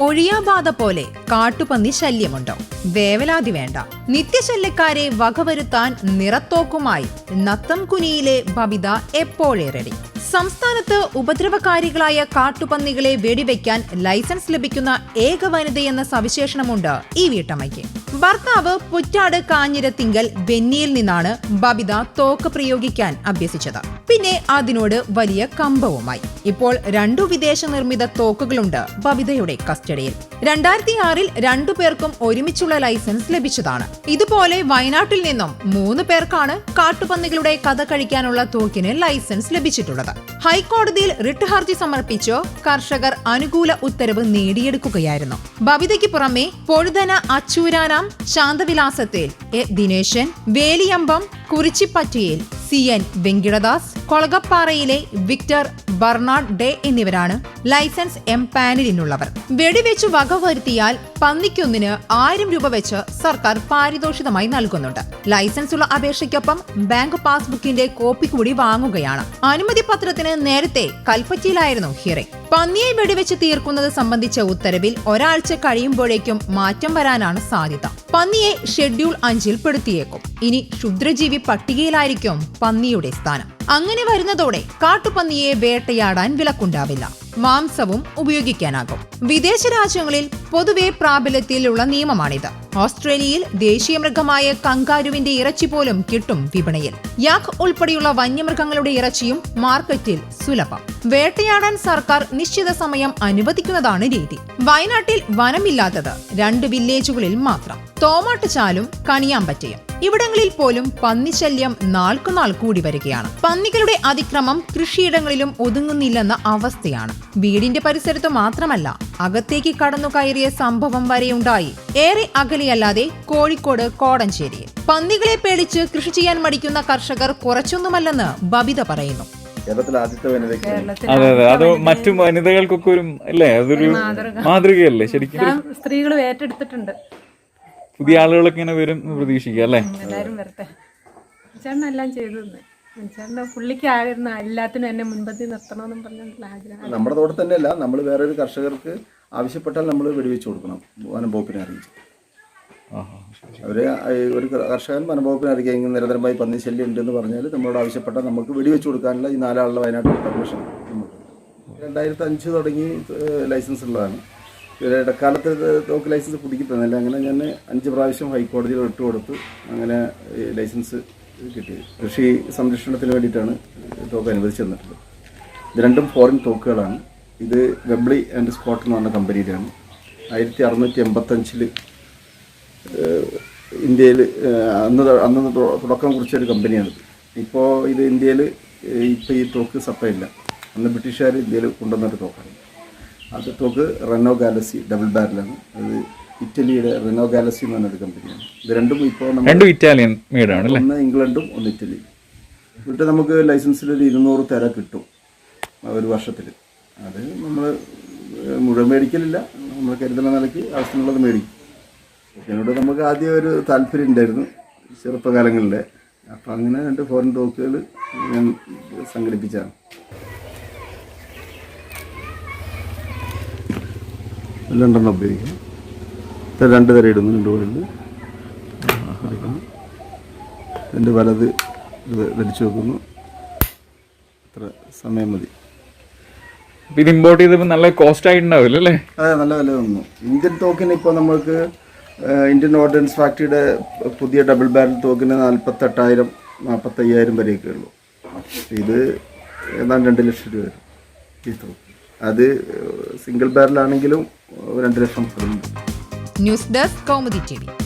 അണുബാധ പോലെ കാട്ടുപന്നി ശല്യമുണ്ടോ? വേവലാതി വേണ്ട. നിത്യശല്യക്കാരെ വകവരുത്താൻ നിറത്തോക്കുമായി നത്തം കുനിയിലെ ബബിത എപ്പോഴേ റെഡി സംസ്ഥാനത്ത് ഉപദ്രവകാരികളായ കാട്ടുപന്നികളെ വെടിവെക്കാൻ ലൈസൻസ് ലഭിക്കുന്ന ഏക വനിതയെന്ന സവിശേഷണമുണ്ട് ഈ വീട്ടമ്മയ്ക്ക്. ഭർത്താവ് പുറ്റാട് കാഞ്ഞിരത്തിങ്കൽ ബെന്നിയിൽ നിന്നാണ് ബബിത തോക്ക് പ്രയോഗിക്കാൻ അഭ്യസിച്ചത്. പിന്നെ അതിനോട് വലിയ കമ്പവുമായി. ഇപ്പോൾ രണ്ടു വിദേശ നിർമ്മിത തോക്കുകളുണ്ട് ബബിതയുടെ കസ്റ്റഡിയിൽ. രണ്ടായിരത്തി ആറിൽ രണ്ടു പേർക്കും ഒരുമിച്ചുള്ള ലൈസൻസ് ലഭിച്ചതാണ്. ഇതുപോലെ വയനാട്ടിൽ നിന്നും മൂന്ന് പേർക്കാണ് കാട്ടുപന്നികളുടെ കഥ കഴിക്കാനുള്ള തോക്കിന് ലൈസൻസ് ലഭിച്ചിട്ടുള്ളത്. ഹൈക്കോടതിയിൽ റിട്ട് ഹർജി സമർപ്പിച്ച് കർഷകർ അനുകൂല ഉത്തരവ് നേടിയെടുക്കുകയായിരുന്നു. ബബിതയ്ക്ക് പുറമെ പൊഴുതന അച്ചൂരാനാം ശാന്തവിലാസത്തിൽ എ ദിനേശൻ വേലിയമ്പം കുറിച്ചിപ്പറ്റയിൽ സി എൻ വെങ്കിടദാസ് കൊളകപ്പാറയിലെ വിക്ടർ ബർണാഡ് ഡേ എന്നിവരാണ് ലൈസൻസ് എം പാനലിനുള്ളവർ വെടിവെച്ച് വകവരുത്തിയാൽ പന്നിക്കൊന്നിന് ആയിരം രൂപ വെച്ച് സർക്കാർ പാരിതോഷികമായി നൽകുന്നുണ്ട്. ലൈസൻസ് ഉള്ള അപേക്ഷയ്ക്കൊപ്പം ബാങ്ക് പാസ്ബുക്കിന്റെ കോപ്പി കൂടി വാങ്ങുകയാണ്. അനുമതി പത്രത്തിന് നേരത്തെ കൽപ്പറ്റയിലായിരുന്നു ഹിയറിംഗ്. പന്നിയെ വെടിവെച്ച് തീർക്കുന്നത് സംബന്ധിച്ച ഉത്തരവിൽ ഒരാഴ്ച കഴിയുമ്പോഴേക്കും മാറ്റം വരാനാണ് സാധ്യത. പന്നിയെ ഷെഡ്യൂൾ അഞ്ചിൽ പെടുത്തിയേക്കും. ഇനി ക്ഷുദ്രജീവി പട്ടികയിലായിരിക്കും പന്നിയുടെ സ്ഥാനം. അങ്ങനെ വരുന്നതോടെ കാട്ടുപന്നിയെ വേട്ടയാടാൻ വിലക്കുണ്ടാവില്ല. മാംസവും ഉപയോഗിക്കാനാകും. വിദേശ രാജ്യങ്ങളിൽ പൊതുവെ പ്രാബല്യത്തിലുള്ള നിയമമാണിത്. ഓസ്ട്രേലിയയിൽ ദേശീയ മൃഗമായ കങ്കാരുവിന്റെ ഇറച്ചി പോലും കിട്ടും വിപണിയിൽ. യാക്ക് ഉൾപ്പെടെയുള്ള വന്യമൃഗങ്ങളുടെ ഇറച്ചിയും മാർക്കറ്റിൽ സുലഭം. വേട്ടയാടാൻ സർക്കാർ നിശ്ചിത സമയം അനുവദിക്കുന്നതാണ് രീതി. വയനാട്ടിൽ വനമില്ലാത്തത് രണ്ട് വില്ലേജുകളിൽ മാത്രം. തോമാട്ടുചാലും കണിയാമ്പറ്റയും. ഇവിടങ്ങളിൽ പോലും പന്നിശല്യം നാൾക്കുനാൾ കൂടി വരികയാണ്. പന്നികളുടെ അതിക്രമം കൃഷിയിടങ്ങളിലും ഒതുങ്ങുന്നില്ലെന്ന അവസ്ഥയാണ്. വീടിന്റെ പരിസരത്ത് മാത്രമല്ല അകത്തേക്ക് കടന്നു കയറിയ സംഭവം വരെയുണ്ടായി. ഏറെ അകലെയല്ലാതെ കോഴിക്കോട് കോടഞ്ചേരി. പന്നികളെ പേടിച്ച് കൃഷി ചെയ്യാൻ മടിക്കുന്ന കർഷകർ കുറച്ചൊന്നുമല്ലെന്ന് ബബിത പറയുന്നു. കേരളത്തിലെ ആദ്യത്തെ വനിതയ്ക്ക് അതെ അതെ. അത് മറ്റു വനിതകൾക്കൊക്കെ ഒരു അല്ലേ? അതൊരു മാതൃകയല്ലേ ശരിക്കും? എല്ലാം സ്ത്രീകളും ഏറ്റെടുത്തിട്ടുണ്ട്. പുതിയ ആളുകളൊക്കെ ഇങ്ങനെ വരും പ്രതീക്ഷിക്കാം പ്രതീക്ഷിക്കുക അല്ലേ? എല്ലാവരും വരട്ടെ. ചേട്ടൻ എല്ലാം ചെയ്തു തന്നെ ചേട്ടന്റെ പുള്ളിക്കായിരുന്നു എല്ലാത്തിനും എന്നെ മുൻപന്തി നിർത്തണമെന്നും പറഞ്ഞിട്ടുള്ള ആഗ്രഹം. നമ്മുടെ തോട്ടത്തിൽ തന്നെയല്ല നമ്മൾ വേറൊരു കർഷകർക്ക് ആവശ്യപ്പെട്ടാൽ നമ്മൾ വെടിവെച്ച് കൊടുക്കണം വനംവകുപ്പിനെ അറിയിച്ചു. അവർ ഒരു കർഷകൻ വനംവകുപ്പിനെ അറിയിക്കുക ഇങ്ങനെ നിരന്തരമായി പന്നി ശല്യം ഉണ്ടെന്ന് പറഞ്ഞാൽ നമ്മളോട് ആവശ്യപ്പെട്ടാൽ നമുക്ക് വെടിവെച്ച് കൊടുക്കാനുള്ള ഈ നാലാളുടെ വയനാട്ടിൽ പെർമിഷൻ നമുക്ക് രണ്ടായിരത്തി അഞ്ച് തുടങ്ങി ലൈസൻസ് ഉള്ളതാണ്. ഇടക്കാലത്ത് തോക്ക് ലൈസൻസ് പുതുക്കി തന്നില്ല. അങ്ങനെ ഞാൻ അഞ്ച് പ്രാവശ്യം ഹൈക്കോടതിയിൽ ഇട്ട് കൊടുത്ത് അങ്ങനെ ലൈസൻസ് കിട്ടിയത് കൃഷി സംരക്ഷണത്തിന് വേണ്ടിയിട്ടാണ് തോക്ക് അനുവദിച്ചു തന്നിട്ടുള്ളത്. ഇത് രണ്ടും ഫോറിൻ തോക്കുകളാണ്. ഇത് വെബ്ലി ആൻഡ് സ്കോട്ട് എന്ന് പറഞ്ഞ കമ്പനിയിലാണ് ആയിരത്തി അറുന്നൂറ്റി എൺപത്തഞ്ചിൽ ഇന്ത്യയിൽ അന്ന് അന്ന് തുടക്കം കുറിച്ചൊരു കമ്പനിയാണിത്. ഇപ്പോൾ ഇത് ഇന്ത്യയിൽ ഇപ്പോൾ ഈ തോക്ക് സപ്ലൈ ഇല്ല. അന്ന് ബ്രിട്ടീഷുകാർ ഇന്ത്യയിൽ കൊണ്ടുവന്നൊരു തോക്കാണ്. അത് തോക്ക് റെനോ ഗാലസി ഡബിൾ ബാരലാണ് അത് ഇറ്റലിയുടെ റിനോ ഗാലസി എന്ന് പറഞ്ഞൊരു കമ്പനിയാണ് ഇത് രണ്ടും ഇപ്പോൾ രണ്ടും ഇറ്റാലിയൻ മെയ്ഡാണ് ഒന്ന് ഇംഗ്ലണ്ടും ഒന്ന് ഇറ്റലി. എന്നിട്ട് നമുക്ക് ലൈസൻസിൽ ഒരു ഇരുന്നൂറ് തര കിട്ടും ഒരു വർഷത്തിൽ അത് നമ്മൾ മുഴുവൻ മേടിക്കലില്ല. നമ്മൾ കരുതുന്ന നിലയ്ക്ക് ആവശ്യമുള്ളത് മേടിക്കും. ഇതിനോട് നമുക്ക് ആദ്യം ഒരു താല്പര്യം ഉണ്ടായിരുന്നു ചെറുപ്പകാലങ്ങളിലെ. അപ്പം അങ്ങനെ രണ്ട് ഫോറിൻ ടോക്കുകൾ ഞാൻ സംഘടിപ്പിച്ചാണ് രണ്ടെണ്ണം ഉപയോഗിക്കും. രണ്ട് തരം ഇടുന്നു രണ്ട് പോലുണ്ട് എന്റെ വലത് ഇത് വലിച്ചു വെക്കുന്നു. അത്ര സമയം മതി. ഇത് ഇമ്പോർട്ട് ചെയ്തപ്പോൾ നല്ല കോസ്റ്റ് ആയിട്ടുണ്ടാവില്ല അല്ലേ? അതെ നല്ല വില തന്നു ഇന്ത്യൻ തോക്കിന് ഇപ്പോൾ നമ്മൾക്ക് ഇന്ത്യൻ ഓർഡിനൻസ് ഫാക്ടറിയുടെ പുതിയ ഡബിൾ ബാരൽ തോക്കിന് നാൽപ്പത്തെട്ടായിരം നാൽപ്പത്തയ്യായിരം വരെയൊക്കെ ഉള്ളൂ. ഇത് ഏതാണ്ട് രണ്ട് ലക്ഷം രൂപ വരും. ഈ തോക്ക് അത് സിംഗിൾ ബാരലാണെങ്കിലും രണ്ട് lakh news desk Kaumudi T